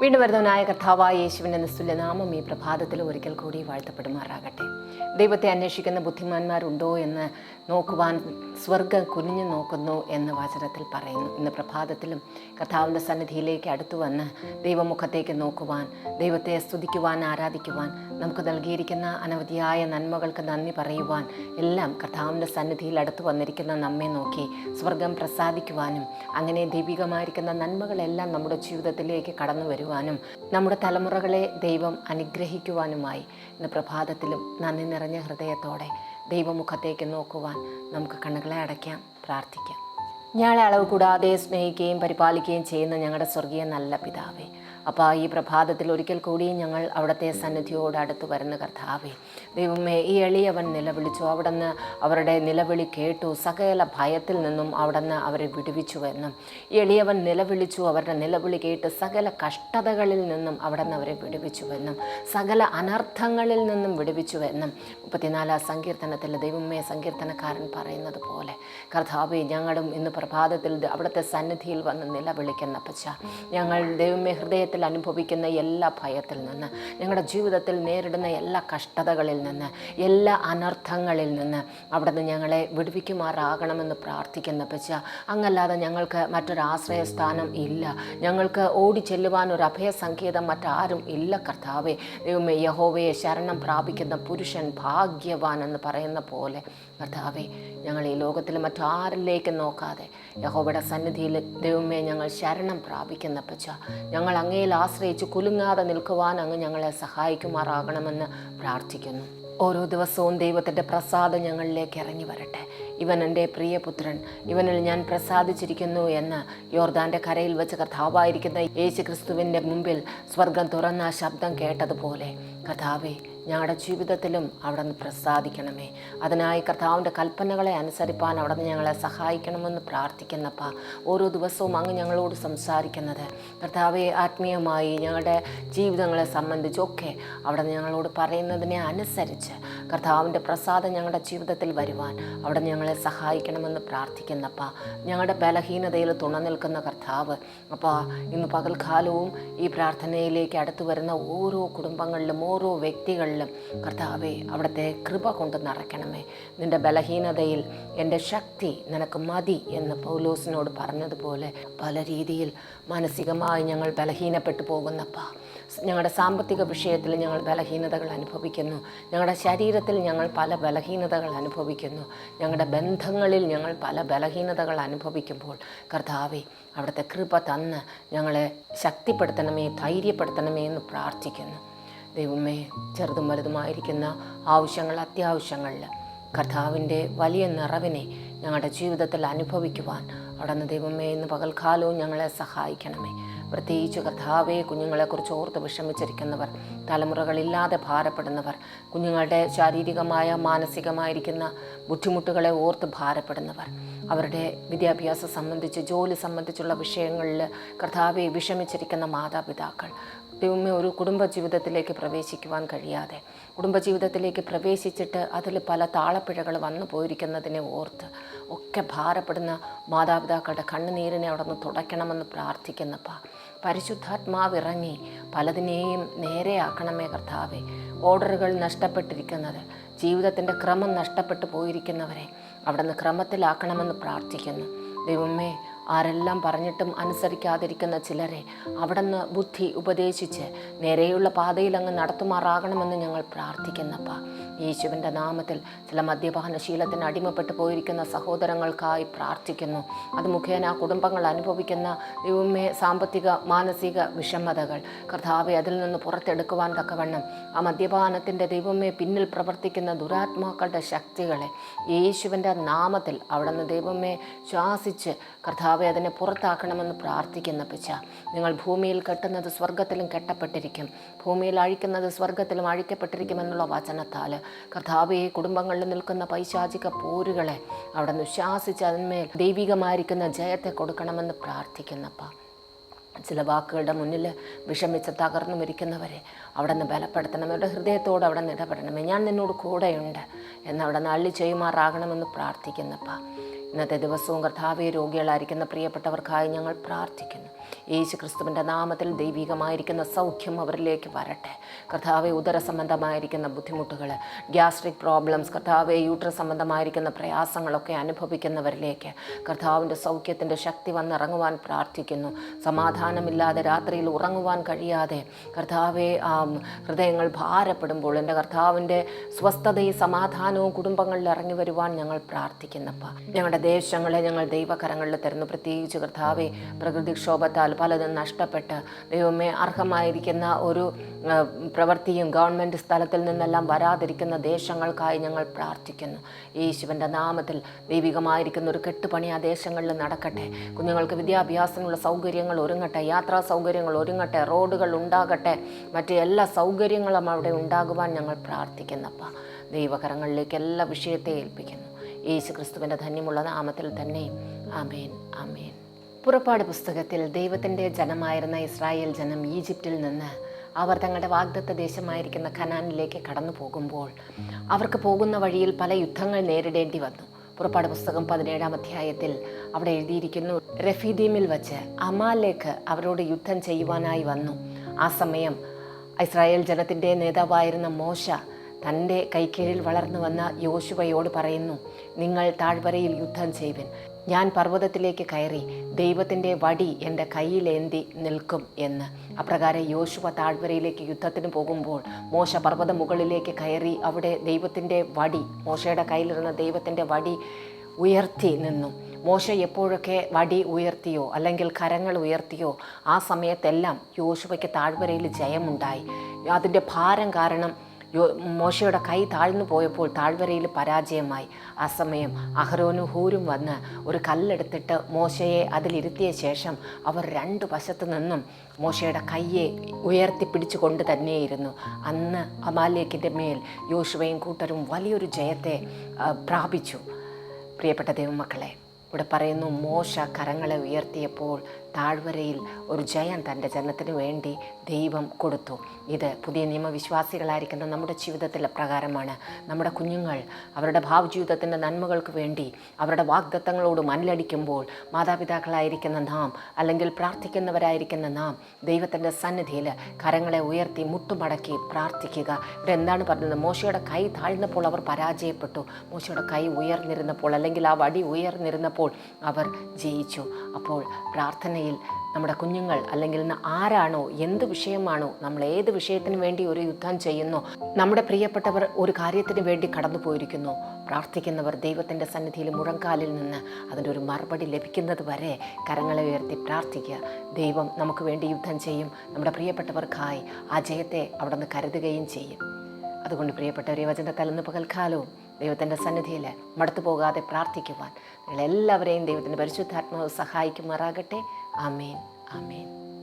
വീണ്ടും വരുന്നവനായ കർത്താവായ യേശുവിന്റെ നിസ്തുല്യ നാമം ഈ പ്രഭാതത്തിൽ ഒരിക്കൽ കൂടി വാഴ്ത്തപ്പെടുമാറാകട്ടെ. ദൈവത്തെ അന്വേഷിക്കുന്ന ബുദ്ധിമാന്മാരുണ്ടോ എന്ന് നോക്കുവാൻ സ്വർഗം കുനിഞ്ഞു നോക്കുന്നു എന്ന് വചനത്തിൽ പറയുന്നു. ഇന്ന് പ്രഭാതത്തിലും കർത്താവിന്റെ സന്നിധിയിലേക്ക് അടുത്തു വന്ന് ദൈവമുഖത്തേക്ക് നോക്കുവാൻ ദൈവത്തെ സ്തുതിക്കുവാൻ ആരാധിക്കുവാൻ നമുക്ക് നൽകിയിരിക്കുന്ന അനവധിയായ നന്മകൾക്ക് നന്ദി പറയുവാൻ എല്ലാം കർത്താവിന്റെ സന്നിധിയിൽ അടുത്തു വന്നിരിക്കുന്ന നമ്മെ നോക്കി സ്വർഗം പ്രസാദിക്കുവാനും അങ്ങനെ ദൈവികമായിരിക്കുന്ന നന്മകളെല്ലാം നമ്മുടെ ജീവിതത്തിലേക്ക് കടന്നു വരുവാനും നമ്മുടെ തലമുറകളെ ദൈവം അനുഗ്രഹിക്കുവാനുമായി ഇന്ന് പ്രഭാതത്തിലും നന്ദി നിറഞ്ഞ ഹൃദയത്തോടെ ദൈവമുഖത്തേക്ക് നോക്കുവാൻ നമുക്ക് കണ്ണുകളെ അടയ്ക്കാം പ്രാർത്ഥിക്കാം. ഞങ്ങളെ അളവ് കൂടാതെ സ്നേഹിക്കുകയും പരിപാലിക്കുകയും ചെയ്യുന്ന ഞങ്ങളുടെ സ്വർഗീയ നല്ല പിതാവേ അപ്പോൾ ഈ പ്രഭാതത്തിൽ ഒരിക്കൽ കൂടി ഞങ്ങൾ അവിടുത്തെ സന്നിധിയോട് അടുത്ത് വരുന്ന കർത്താവേ. ദൈവമേ ഈ എളിയവൻ നിലവിളിച്ചു. അവിടുന്ന് അവരുടെ നിലവിളി കേട്ടു. സകല ഭയത്തിൽ നിന്നും അവിടുന്ന് അവരെ വിടുവിച്ചു എന്നും. ഈ എളിയവൻ നിലവിളിച്ചു. അവരുടെ നിലവിളി കേട്ട് സകല കഷ്ടതകളിൽ നിന്നും അവിടുന്ന് അവരെ വിടുവിച്ചു എന്നും. സകല അനർത്ഥങ്ങളിൽ നിന്നും വിടുവിച്ചു എന്നും. മുപ്പത്തിനാലാം സങ്കീർത്തനത്തിൽ ദൈവമേ സങ്കീർത്തനക്കാരൻ പറയുന്നത് പോലെ കർത്താവേ ഞങ്ങളും ഇന്ന് പ്രഭാതത്തിൽ അവിടുത്തെ സന്നിധിയിൽ വന്ന് നിലവിളിക്കുന്ന പച്ച ഞങ്ങൾ ദൈവമേ ഹൃദയത്തിൽ അനുഭവിക്കുന്ന എല്ലാ ഭയത്തിൽ നിന്ന് ഞങ്ങളുടെ ജീവിതത്തിൽ നേരിടുന്ന എല്ലാ കഷ്ടതകളിൽ നിന്ന് എല്ലാ അനർത്ഥങ്ങളിൽ നിന്ന് അവിടുന്ന് ഞങ്ങളെ വിടുവിക്കുമാറാകണമെന്ന് പ്രാർത്ഥിക്കുന്ന പച്ച അങ്ങല്ലാതെ ഞങ്ങൾക്ക് മറ്റൊരു ആശ്രയസ്ഥാനം ഇല്ല. ഞങ്ങൾക്ക് ഓടി ചെല്ലുവാൻ ഒരു അഭയസങ്കേതം മറ്റാരും ഇല്ല കർത്താവെ. ദൈവമേ യഹോവയെ ശരണം പ്രാപിക്കുന്ന പുരുഷൻ ഭാഗ്യവാൻ എന്ന് പറയുന്ന പോലെ കർത്താവെ ഞങ്ങൾ ഈ ലോകത്തിൽ മറ്റാരിലേക്ക് നോക്കാതെ യഹോവയുടെ സന്നിധിയിൽ ദൈവമേ ഞങ്ങൾ ശരണം പ്രാപിക്കുന്ന പച്ച ഞങ്ങൾ അങ്ങയിൽ ആശ്രയിച്ച് കുലുങ്ങാതെ നിൽക്കുവാൻ അങ്ങ് ഞങ്ങളെ സഹായിക്കുമാറാകണമെന്ന് പ്രാർത്ഥിക്കുന്നു. ഓരോ ദിവസവും ദൈവത്തിന്റെ പ്രസാദം ഞങ്ങളിലേക്ക് ഇറങ്ങി വരട്ടെ. ഇവൻ എന്റെ പ്രിയപുത്രൻ. ഇവനിൽ ഞാൻ പ്രസാദിച്ചിരിക്കുന്നു എന്ന് യോർദാന്റെ കരയിൽ വെച്ച് കർത്താവായിരിക്കുന്ന യേശു ക്രിസ്തുവിന്റെ മുമ്പിൽ സ്വർഗം തുറന്ന ശബ്ദം കേട്ടതുപോലെ കർത്താവെ ഞങ്ങളുടെ ജീവിതത്തിലും അവിടെ നിന്ന് പ്രസാദിക്കണമേ. അതിനായി കർത്താവിന്റെ കൽപ്പനകളെ അനുസരിപ്പാൻ അവിടെ നിന്ന് ഞങ്ങളെ സഹായിക്കണമെന്ന് പ്രാർത്ഥിക്കുന്നപ്പ ഓരോ ദിവസവും അങ്ങ് ഞങ്ങളോട് സംസാരിക്കുന്നത്. കർത്താവെ ആത്മീയമായി ഞങ്ങളുടെ ജീവിതങ്ങളെ സംബന്ധിച്ചൊക്കെ അവിടെ ഞങ്ങളോട് പറയുന്നതിനെ അനുസരിച്ച് കർത്താവിന്റെ പ്രസാദം ഞങ്ങളുടെ ജീവിതത്തിൽ വരുവാൻ. അവിടെ ഞങ്ങളെ സഹായിക്കണമെന്ന് പ്രാർത്ഥിക്കുന്നപ്പ. ഞങ്ങളുടെ ബലഹീനതയിൽ തുണ നിൽക്കുന്ന കർത്താവ് അപ്പോൾ ഇന്ന് പകൽക്കാലവും ഈ പ്രാർത്ഥനയിലേക്ക് അടുത്തു വരുന്ന ഓരോ കുടുംബങ്ങളിലും ഓരോ വ്യക്തികളിലും കർത്താവെ അവിടുത്തെ കൃപ കൊണ്ട് നിറയ്ക്കണമേ. നിന്റെ ബലഹീനതയിൽ എന്റെ ശക്തി നിനക്ക് മതി എന്ന് പൗലോസിനോട് പറഞ്ഞതുപോലെ പല രീതിയിൽ മാനസികമായി ഞങ്ങൾ ബലഹീനപ്പെട്ടു പോകുന്നപ്പ. ഞങ്ങളുടെ സാമ്പത്തിക വിഷയത്തിൽ ഞങ്ങൾ ബലഹീനതകൾ അനുഭവിക്കുന്നു. ഞങ്ങളുടെ ശരീരത്തിൽ ഞങ്ങൾ പല ബലഹീനതകൾ അനുഭവിക്കുന്നു. ഞങ്ങളുടെ ബന്ധങ്ങളിൽ ഞങ്ങൾ പല ബലഹീനതകൾ അനുഭവിക്കുമ്പോൾ കർത്താവെ അവിടുത്തെ കൃപ തന്ന് ഞങ്ങളെ ശക്തിപ്പെടുത്തണമേ ധൈര്യപ്പെടുത്തണമേ എന്ന് പ്രാർത്ഥിക്കുന്നു. ദൈവമേ ചെറുതും വലുതുമായിരിക്കുന്ന ആവശ്യങ്ങൾ അത്യാവശ്യങ്ങളിൽ കർത്താവിന്റെ വലിയ നിറവിനെ ഞങ്ങളുടെ ജീവിതത്തിൽ അനുഭവിക്കുവാൻ അവിടുന്ന് ദൈവമേ ഇന്ന് പകൽക്കാലവും ഞങ്ങളെ സഹായിക്കണമേ. പ്രത്യേകിച്ച് കർത്താവെ കുഞ്ഞുങ്ങളെക്കുറിച്ച് ഓർത്ത് വിഷമിച്ചിരിക്കുന്നവർ തലമുറകളില്ലാതെ ഭാരപ്പെടുന്നവർ കുഞ്ഞുങ്ങളുടെ ശാരീരികമായ മാനസികമായിരിക്കുന്ന ബുദ്ധിമുട്ടുകളെ ഓർത്ത് ഭാരപ്പെടുന്നവർ അവരുടെ വിദ്യാഭ്യാസം സംബന്ധിച്ച് ജോലി സംബന്ധിച്ചുള്ള വിഷയങ്ങളിൽ കർത്താവെ വിഷമിച്ചിരിക്കുന്ന മാതാപിതാക്കൾ ദൈവമേ ഒരു കുടുംബജീവിതത്തിലേക്ക് പ്രവേശിക്കുവാൻ കഴിയാതെ കുടുംബജീവിതത്തിലേക്ക് പ്രവേശിച്ചിട്ട് അതിൽ പല താളപ്പിഴകൾ വന്നു പോയിരിക്കുന്നതിനെ ഓർത്ത് ഒക്കെ ഭാരപ്പെടുന്ന മാതാപിതാക്കളുടെ കണ്ണുനീരിനെ അവിടെ നിന്ന് തുടയ്ക്കണമെന്ന് പ്രാർത്ഥിക്കുന്നപ്പ പരിശുദ്ധാത്മാവ് ഇറങ്ങി പലതിനെയും നേരെയാക്കണമേ കർത്താവെ. ഓർഡറുകൾ നഷ്ടപ്പെട്ടിരിക്കുന്നത് ജീവിതത്തിന്റെ ക്രമം നഷ്ടപ്പെട്ടു പോയിരിക്കുന്നവരെ അവിടുന്ന് ക്രമത്തിലാക്കണമെന്ന് പ്രാർത്ഥിക്കുന്നു. ദൈവമേ ആരെല്ലാം പറഞ്ഞിട്ടും അനുസരിക്കാതിരിക്കുന്ന ചിലരെ അവിടുന്ന് ബുദ്ധി ഉപദേശിച്ച് നേരെയുള്ള പാതയിൽ അങ്ങ് നടത്തുമാറാകണമെന്ന് ഞങ്ങൾ പ്രാർത്ഥിക്കുന്നപ്പ. യേശുവിന്റെ നാമത്തിൽ ചില മദ്യപാനശീലത്തിന് അടിമപ്പെട്ടു പോയിരിക്കുന്ന സഹോദരങ്ങൾക്കായി പ്രാർത്ഥിക്കുന്നു. അത് മുഖേന കുടുംബങ്ങൾ അനുഭവിക്കുന്ന ദൈവമേ സാമ്പത്തിക മാനസിക വിഷമതകൾ. കർത്താവെ അതിൽ നിന്ന് പുറത്തെടുക്കുവാൻ തക്കവണ്ണം ആ മദ്യപാനത്തിന്റെ ദൈവമേ പിന്നിൽ പ്രവർത്തിക്കുന്ന ദുരാത്മാക്കളുടെ ശക്തികളെ യേശുവിന്റെ നാമത്തിൽ അവിടെ നിന്ന് ദൈവമേ ശ്വാസിച്ച് കർത്താവ് കർത്താവെ അതിനെ പുറത്താക്കണമെന്ന് പ്രാർത്ഥിക്കുന്ന പിച്ച നിങ്ങൾ ഭൂമിയിൽ കെട്ടുന്നത് സ്വർഗത്തിലും കെട്ടപ്പെട്ടിരിക്കും. ഭൂമിയിൽ അഴിക്കുന്നത് സ്വർഗത്തിലും അഴിക്കപ്പെട്ടിരിക്കുമെന്നുള്ള വചനത്താൽ കർത്താവെ കുടുംബങ്ങളിൽ നിൽക്കുന്ന പൈശാചിക പോരുകളെ അവിടെ നിന്ന് ശ്വാസിച്ച് അതിന്മേൽ ദൈവികമായിരിക്കുന്ന ജയത്തെ കൊടുക്കണമെന്ന് പ്രാർത്ഥിക്കുന്നപ്പ. ചില വാക്കുകളുടെ മുന്നിൽ വിഷമിച്ച് തകർന്നു മരിക്കുന്നവരെ അവിടെ നിന്ന് ബലപ്പെടുത്തണം. അവരുടെ ഹൃദയത്തോട് അവിടെ നിന്ന് ഇടപെടണമേ. ഞാൻ നിന്നോട് കൂടെയുണ്ട് എന്നവിടെ നിന്ന് അള്ളി ചെയ്യുമാറാകണമെന്ന് പ്രാർത്ഥിക്കുന്നപ്പ ഇന്നത്തെ ദിവസവും കർത്താവെ രോഗികളായിരിക്കുന്ന പ്രിയപ്പെട്ടവർക്കായി ഞങ്ങൾ പ്രാർത്ഥിക്കുന്നു. യേശു ക്രിസ്തുവിന്റെ നാമത്തിൽ ദൈവികമായിരിക്കുന്ന സൗഖ്യം അവരിലേക്ക് വരട്ടെ. കർത്താവെ ഉദര സംബന്ധമായിരിക്കുന്ന ബുദ്ധിമുട്ടുകൾ ഗ്യാസ്ട്രിക് പ്രോബ്ലംസ് കർത്താവെ യൂട്ര സംബന്ധമായിരിക്കുന്ന പ്രയാസങ്ങളൊക്കെ അനുഭവിക്കുന്നവരിലേക്ക് കർത്താവിന്റെ സൗഖ്യത്തിന്റെ ശക്തി വന്നിറങ്ങുവാൻ പ്രാർത്ഥിക്കുന്നു. സമാധാനമില്ലാതെ രാത്രിയിൽ ഉറങ്ങുവാൻ കഴിയാതെ കർത്താവെ ഹൃദയങ്ങൾ ഭാരപ്പെടുമ്പോൾ എന്റെ കർത്താവിന്റെ സ്വസ്ഥതയും സമാധാനവും കുടുംബങ്ങളിൽ ഇറങ്ങി വരുവാൻ ഞങ്ങൾ പ്രാർത്ഥിക്കുന്നപ്പ. ഞങ്ങളുടെ ദേശങ്ങളെ ഞങ്ങൾ ദൈവകരങ്ങളിൽ തരുന്നു. പ്രത്യേകിച്ച് കർത്താവെ പ്രകൃതിക്ഷോഭത്താൽ പലതും നഷ്ടപ്പെട്ട് ദൈവമേ അർഹമായിരിക്കുന്ന ഒരു പ്രവൃത്തിയും ഗവൺമെന്റ് സ്ഥലത്തിൽ നിന്നെല്ലാം വരാതിരിക്കുന്ന ദേശങ്ങൾക്കായി ഞങ്ങൾ പ്രാർത്ഥിക്കുന്നു. യേശുവിന്റെ നാമത്തിൽ ദൈവികമായിരിക്കുന്ന ഒരു കെട്ടുപണി ആ ദേശങ്ങളിൽ നടക്കട്ടെ. കുഞ്ഞുങ്ങൾക്ക് വിദ്യാഭ്യാസത്തിനുള്ള സൗകര്യങ്ങൾ ഒരുങ്ങട്ടെ. യാത്രാ സൗകര്യങ്ങൾ ഒരുങ്ങട്ടെ റോഡുകൾ ഉണ്ടാകട്ടെ മറ്റ് എല്ലാ സൗകര്യങ്ങളും അവിടെ ഉണ്ടാകുവാൻ ഞങ്ങൾ പ്രാർത്ഥിക്കുന്നപ്പ ദൈവകരങ്ങളിലേക്ക് എല്ലാ വിഷയത്തെ ഏൽപ്പിക്കുന്നു. യേശു ക്രിസ്തുവിന്റെ ധന്യമുള്ള നാമത്തിൽ തന്നെ അമേൻ അമേൻ പുറപ്പാട് പുസ്തകത്തിൽ ദൈവത്തിന്റെ ജനമായിരുന്ന ഇസ്രായേൽ ജനം ഈജിപ്തിൽ നിന്ന് അവർ തങ്ങളുടെ വാഗ്ദത്ത ദേശമായിരിക്കുന്ന ഖനാനിലേക്ക് കടന്നു പോകുമ്പോൾ അവർക്ക് പോകുന്ന വഴിയിൽ പല യുദ്ധങ്ങൾ നേരിടേണ്ടി വന്നു. പുറപ്പാട് പുസ്തകം പതിനേഴാം അധ്യായത്തിൽ അവിടെ എഴുതിയിരിക്കുന്നു റഫീദീമിൽ വച്ച് അമാലേക്ക് അവരോട് യുദ്ധം ചെയ്യുവാനായി വന്നു. ആ സമയം ഇസ്രായേൽ ജനത്തിന്റെ നേതാവായിരുന്ന മോശ തന്റെ കൈക്കീഴിൽ വളർന്നു വന്ന യോശുവയോട് പറയുന്നു നിങ്ങൾ താഴ്വരയിൽ യുദ്ധം ചെയ്യുവിൻ ഞാൻ പർവതത്തിലേക്ക് കയറി ദൈവത്തിന്റെ വടി എന്റെ കയ്യിലേന്തി നിൽക്കും എന്ന്. അപ്രകാരം യോശുവ താഴ്വരയിലേക്ക് യുദ്ധത്തിന് പോകുമ്പോൾ മോശ പർവത മുകളിലേക്ക് കയറി അവിടെ ദൈവത്തിന്റെ വടി മോശയുടെ കയ്യിലിരുന്ന ദൈവത്തിന്റെ വടി ഉയർത്തി നിന്നു. മോശ എപ്പോഴൊക്കെ വടി ഉയർത്തിയോ അല്ലെങ്കിൽ കരങ്ങൾ ഉയർത്തിയോ ആ സമയത്തെല്ലാം യോശുവയ്ക്ക് താഴ്വരയിൽ ജയമുണ്ടായി. അതിന്റെ ഭാരം കാരണം മോശയുടെ കൈ താഴ്ന്നു പോയപ്പോൾ താഴ്വരയിൽ പരാജയമായി. ആ സമയം അഹ്റോനും ഹൂരും വന്ന് ഒരു കല്ലെടുത്തിട്ട് മോശയെ അതിലിരുത്തിയ ശേഷം അവർ രണ്ടു വശത്തു നിന്നും മോശയുടെ കയ്യെ ഉയർത്തി പിടിച്ചുകൊണ്ട് തന്നെയിരുന്നു. അന്ന് അമാലേക്കിന്റെ മേൽ യോശുവയും കൂട്ടരും വലിയൊരു ജയത്തെ പ്രാപിച്ചു. പ്രിയപ്പെട്ട ദൈവമക്കളെ ഇവിടെ പറയുന്നു മോശ കരങ്ങളെ ഉയർത്തിയപ്പോൾ താഴ്വരയിൽ ഒരു ജയം തന്റെ ജനത്തിന് വേണ്ടി ദൈവം കൊടുത്തു. ഇത് പുതിയ നിയമവിശ്വാസികളായിരിക്കുന്ന നമ്മുടെ ജീവിതത്തിൽ പ്രകാരമാണ്. നമ്മുടെ കുഞ്ഞുങ്ങൾ അവരുടെ ഭാവജീവിതത്തിന്റെ നന്മകൾക്ക് വേണ്ടി അവരുടെ വാഗ്ദത്തങ്ങളോട് മല്ലടിക്കുമ്പോൾ മാതാപിതാക്കളായിരിക്കുന്ന നാം അല്ലെങ്കിൽ പ്രാർത്ഥിക്കുന്നവരായിരിക്കുന്ന നാം ദൈവത്തിന്റെ സന്നിധിയിൽ കരങ്ങളെ ഉയർത്തി മുട്ടുമടക്കി പ്രാർത്ഥിക്കുക. ഇവിടെ എന്താണ് പറഞ്ഞത്? മോശയുടെ കൈ താഴ്ന്നപ്പോൾ അവർ പരാജയപ്പെട്ടു. മോശയുടെ കൈ ഉയർന്നിരുന്നപ്പോൾ അല്ലെങ്കിൽ ആ വടി ഉയർന്നിരുന്നപ്പോൾ അവർ ജയിച്ചു. അപ്പോൾ പ്രാർത്ഥനയിൽ നമ്മുടെ കുഞ്ഞുങ്ങൾ അല്ലെങ്കിൽ ആരാണോ എന്ത് വിഷയമാണോ നമ്മൾ ഏത് വിഷയത്തിന് വേണ്ടി ഒരു യുദ്ധം ചെയ്യുന്നു നമ്മുടെ പ്രിയപ്പെട്ടവർ ഒരു കാര്യത്തിന് വേണ്ടി കടന്നു പോയിരിക്കുന്നു. പ്രാർത്ഥിക്കുന്നവർ ദൈവത്തിന്റെ സന്നിധിയിൽ മുഴങ്കാലിൽ നിന്ന് അതിന്റെ ഒരു മറുപടി ലഭിക്കുന്നത് വരെ കരങ്ങളെ ഉയർത്തി പ്രാർത്ഥിക്കുക. ദൈവം നമുക്ക് വേണ്ടി യുദ്ധം ചെയ്യും. നമ്മുടെ പ്രിയപ്പെട്ടവർക്കായി ആ ജയത്തെ അവിടെ നിന്ന് കരുതുകയും ചെയ്യും. അതുകൊണ്ട് പ്രിയപ്പെട്ടവരെ വചനത്താൽ ഇന്ന് പകൽക്കാലവും ദൈവത്തിന്റെ സന്നിധിയിൽ മടുത്തു പോകാതെ പ്രാർത്ഥിക്കുവാൻ നിങ്ങളെല്ലാവരെയും ദൈവത്തിന്റെ പരിശുദ്ധാത്മാവ് സഹായിക്കുമാറാകട്ടെ. ആമേൻ ആമേൻ